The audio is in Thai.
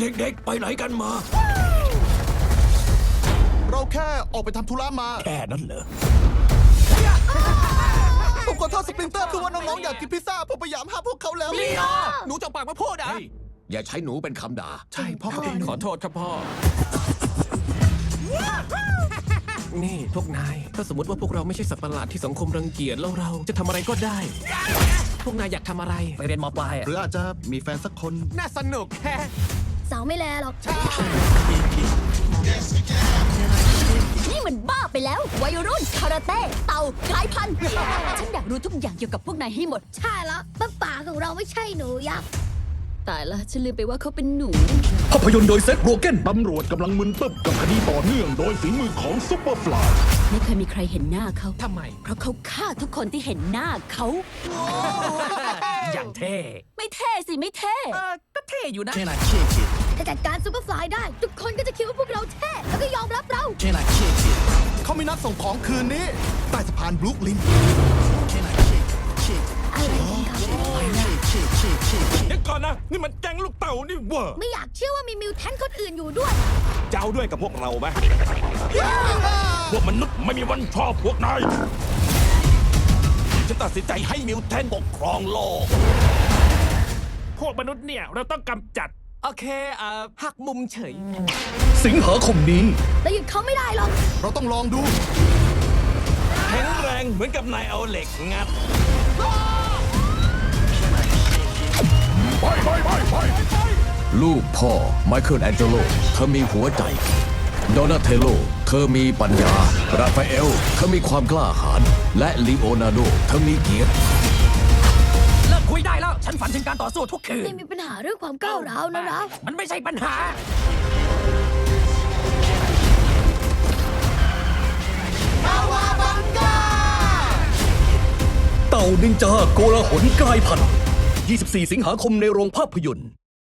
เด็กๆ ไปไหนกันมา เราแค่ออกไปทำธุระมาแค่นั้นเหรอ ผมขอโทษสปริงเตอร์คือว่าน้องๆอยากกินพิซซ่าผมพยายามห้ามพวกเขาแล้วหนูจงปากมาพูดอะ อย่าใช้หนูเป็นคำด่า ใช่พ่อเขาเป็นหนูขอโทษครับพ่อ นี่พวกนาย ถ้าสมมติว่าพวกเราไม่ใช่สัตว์ประหลาดที่สังคมรังเกียจแล้วเราจะทำอะไรก็ได้ พวกนายอยากทำอะไร ไปเรียนมปลายหรืออาจจะมีแฟนสักคน น่าสนุกแฮะ สาวไม่แลหรอก นี่มันบ้าไปแล้ว วัยรุ่นคาราเต้ เต่ากลายพันธุ์ฉันอยากรู้ทุกอย่างเกี่ยวกับพวกนายให้หมด ใช่แล้วป้าป๋าของเราไม่ใช่หนูยักษ์ตายละฉันลืมไปว่าเขาเป็นหนู ภาพยนตร์โดยเซธโรเกนตำรวจกำลังมึนตึ๊บกับคดีต่อเนื่องโดยฝีมือของซุปเปอร์ฟลายไม่เคยมีใครเห็นหน้าเขาทำไม เพราะเขาฆ่าทุกคนที่เห็นหน้าเขา อย่างเท่ ไม่เท่สิไม่เท่ เออก็เท่อยู่นะเท่นะเชี่ยชิด ถ้าจัดการซูเปอร์ฟลายได้ ทุกคนก็จะคิดว่าพวกเราเท่แล้วก็ยอมรับเราเท่นะเชี่ยชิดเขามีนัดส่งของคืนนี้ ใต้สะพานบรุกลินเท่นะเชี่ยชิดอะไรกันครับเชี่ยชิดเชี่ยชิดเดี๋ยวก่อนนะ นี่มันแก๊งลูกเต่านี่เวอร์ไม่อยากเชื่อว่ามีมิวแทนคนอื่นอยู่ด้วยจะเอาด้วยกับพวกเราไหมพวกมนุษย์ไม่มีวันชอบพวกนายฉันตัดสินใจให้มิวแทนปกครองโลก พวกมนุษย์เนี่ย เราต้องกำจัด โอเคเอ่อหักมุมเฉย สิงหาคมนี้แต่หยุดเขาไม่ได้หรอก เราต้องลองดู แข็งแรงเหมือนกับนายเอาเหล็กงัดไปไปไปไปลูกพ่อไมเคิลแองเจโล เธอมีหัวใจโดนาเทโล เธอมีปัญญา ราฟาเอล เธอมีความกล้าหาญ และลีโอนาร์โด เธอมีเกียรติ เลิกคุยได้แล้ว ฉันฝันถึงการต่อสู้ทุกคืน ไม่มีปัญหาเรื่องความก้าวร้าวนะนะมันไม่ใช่ปัญหา เต่านินจาโกลาหลกลายพันธุ์24 สิงหาคมในโรงภาพยนตร์